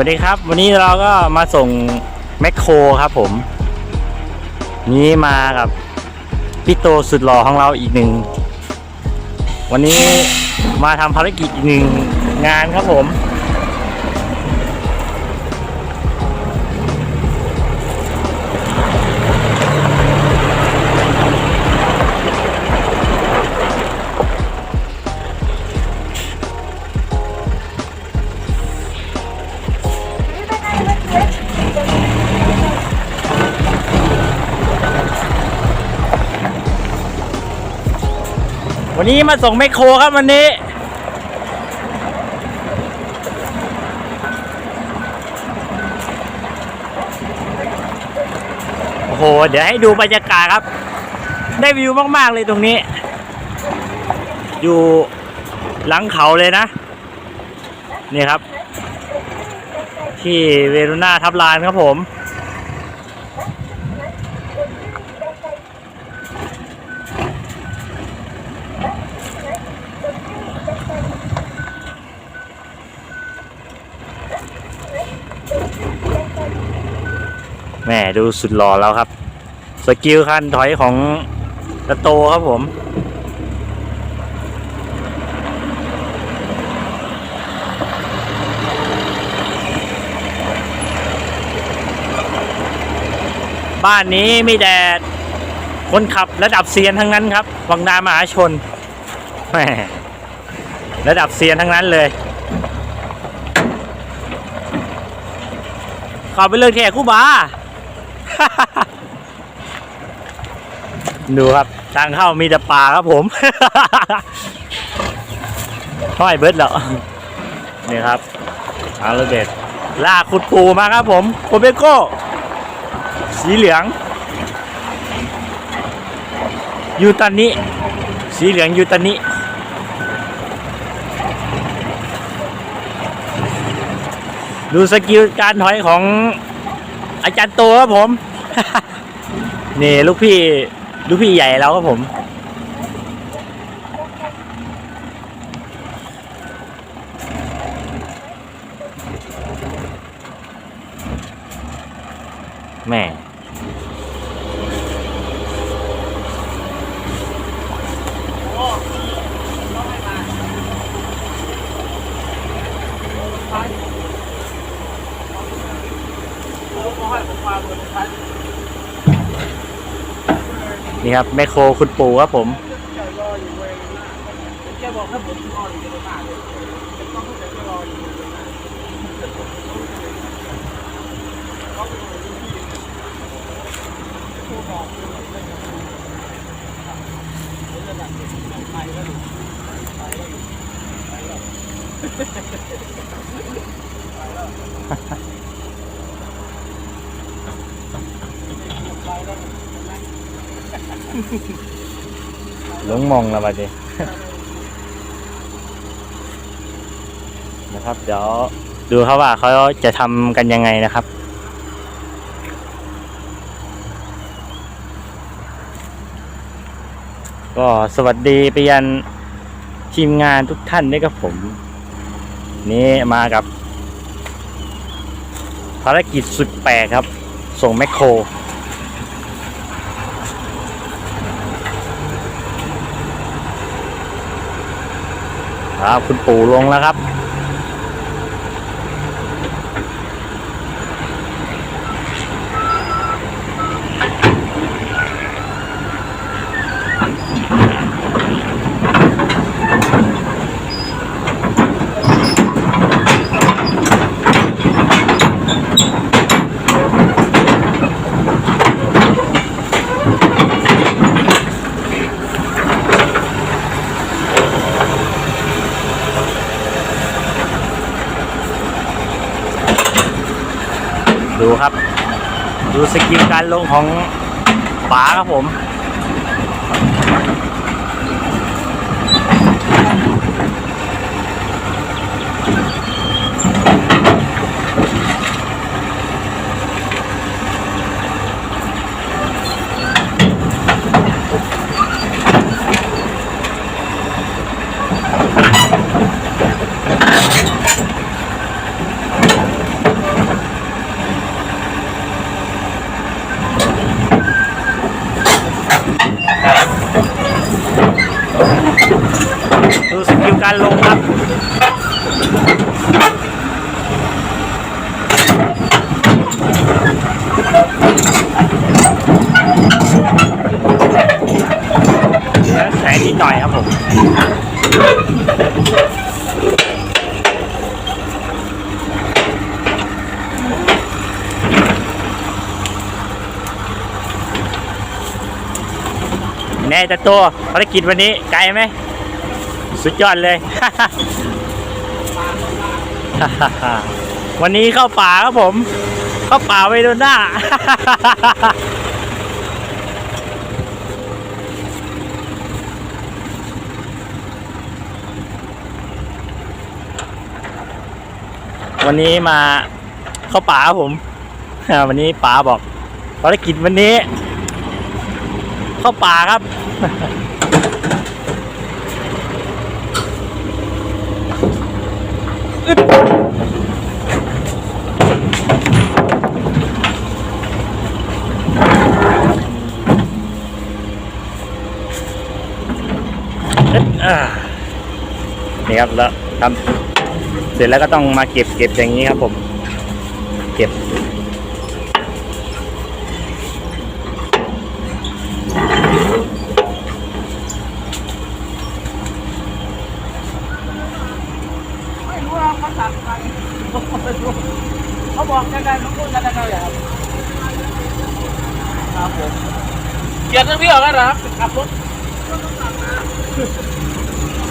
วัสดีครับ วันนี้เราก็มาส่งแมคโครครับผม นี้มากับพี่โตสุดหล่อของเราอีกหนึ่ง วันนี้มาทำภารกิจอีกหนึ่งงานครับผม วันนี้มาส่งแมคโครครับวันนี้ โอ้โห เดี๋ยวให้ดูบรรยากาศครับ ได้วิวมากๆเลยตรงนี้ อยู่หลังเขาเลยนะ นี่ครับ ที่เวรุน่าทับลานครับผม แม่ดูสุดหล่อแล้วครับ สกิลคันถอยของตะโตครับผม บ้านนี้มีแต่คนขับระดับเซียนทั้งนั้นครับ วังนามหาชนแม่ระดับเซียนทั้งนั้นเลยขอไปเรื่องแขกคู่บา ดูครับทางเข้ามีแต่ป่าครับผม ห้อยเบิดแล้วนี่ครับอาละเด็ดลากขุดปูมาครับผมโคเบโก้ สีเหลือง ยูตันนี้ สีเหลืองยูตันนี้ดูสกิลการถอยของ อาจารย์โตครับผม นี่ลูกพี่ ลูกพี่ใหญ่แล้วครับผม แม่ นี่ครับแมคโครคุณปู่ครับผม หลงมองแล้วบัดนี้นะครับ เดี๋ยวดูครับว่าเขาจะทำกันยังไงนะครับก็สวัสดีไปยันทีมงานทุกท่านด้วยครับผม นี่มากับ ภารกิจสุดแปลกครับ ส่งแมคโคร ครับคุณปู่ลงแล้วครับ ดูสกิลการลงของป๋าครับผม ด การลงครับแล้วแสงนิดหน่อยครับผมแน่แต่ตัวภารกิจวันนี้ไกลไหม สุดยอดเลย วันนี้เข้าป่าครับผม เข้าป่าไปโดนหน้า วันนี้มาเข้าป่าครับผม วันนี้ป๋าบอกภารกิจวันนี้ เข้าป่าครับ อึดอึดอ่า นี่ครับแล้วทำเสร็จแล้วก็ต้องมาเก็บเก็บอย่างนี้ครับผม เก็บ ไม่รู้ว่าเขาสั่งใครไม่รู้เขาบอกยังไงเขาพูดกันยังไงอะครับครับผมเกียรติเรียกกันนะครับขับรถ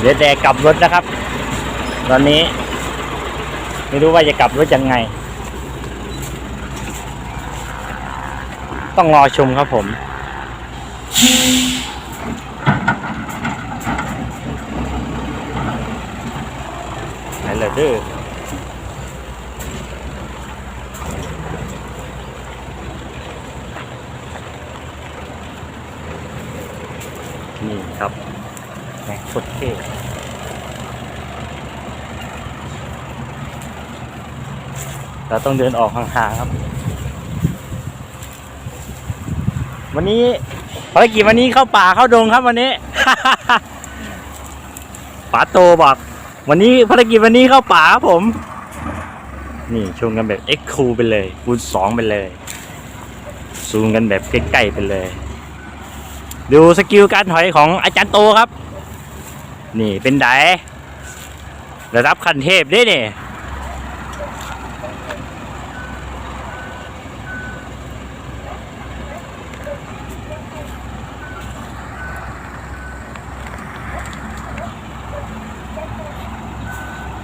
เดี๋ยวแดกกลับรถนะครับ ตอนนี้ ไม่รู้ว่าจะกลับรถยังไง ต้องรอชมครับผม ไหนเลยดื้อนี่ครับ แหมโคตรเท่เราต้องเดินออกห่างๆครับ วันนี้ภารกิจวันนี้เข้าป่าเข้าดงครับวันนี้ ป๋าโตบอก วันนี้ภารกิจวันนี้เข้าป่าครับผม นี่ชมกันแบบเอ็กคูไปเลยคูณสองไปเลยซูมกันแบบใกล้ๆไปเลย ดูสกิลการถอยของอาจารย์โตครับ นี่เป็นไดระดับคันเทพเด้เนี่ย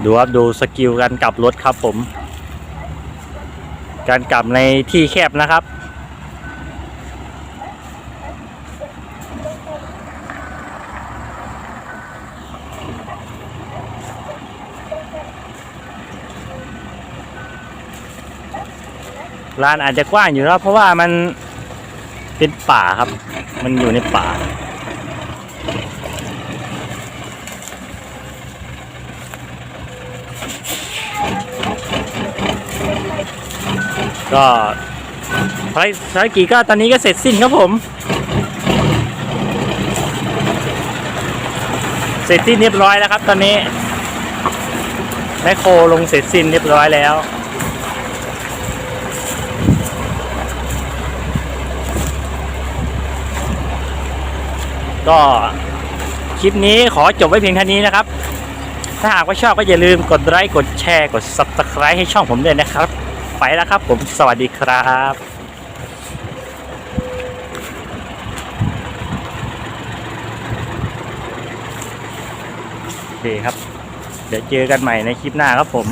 ดูครับดูสกิลการกลับรถครับผม การกลับในที่แคบนะครับ ลานอาจจะกว้างอยู่นะครับเพราะว่ามันเป็นป่าครับ มันอยู่ในป่า ก็ภารภารกิจก็ตอนนี้ก็เสร็จสิ้นครับผม เสร็จสิ้นเรียบร้อยแล้วครับตอนนี้แมคโครลงเสร็จสิ้นเรียบร้อยแล้ว ก็คลิปนี้ขอจบไว้เพียงเท่านี้นะครับ ถ้าหากว่าชอบก็อย่าลืมกดไลค์กดแชร์กด subscribe ให้ช่องผมด้วยนะครับ ไปแล้วครับผมสวัสดีครับโอเคครับ เดี๋ยวเจอกันใหม่ในคลิปหน้าครับผม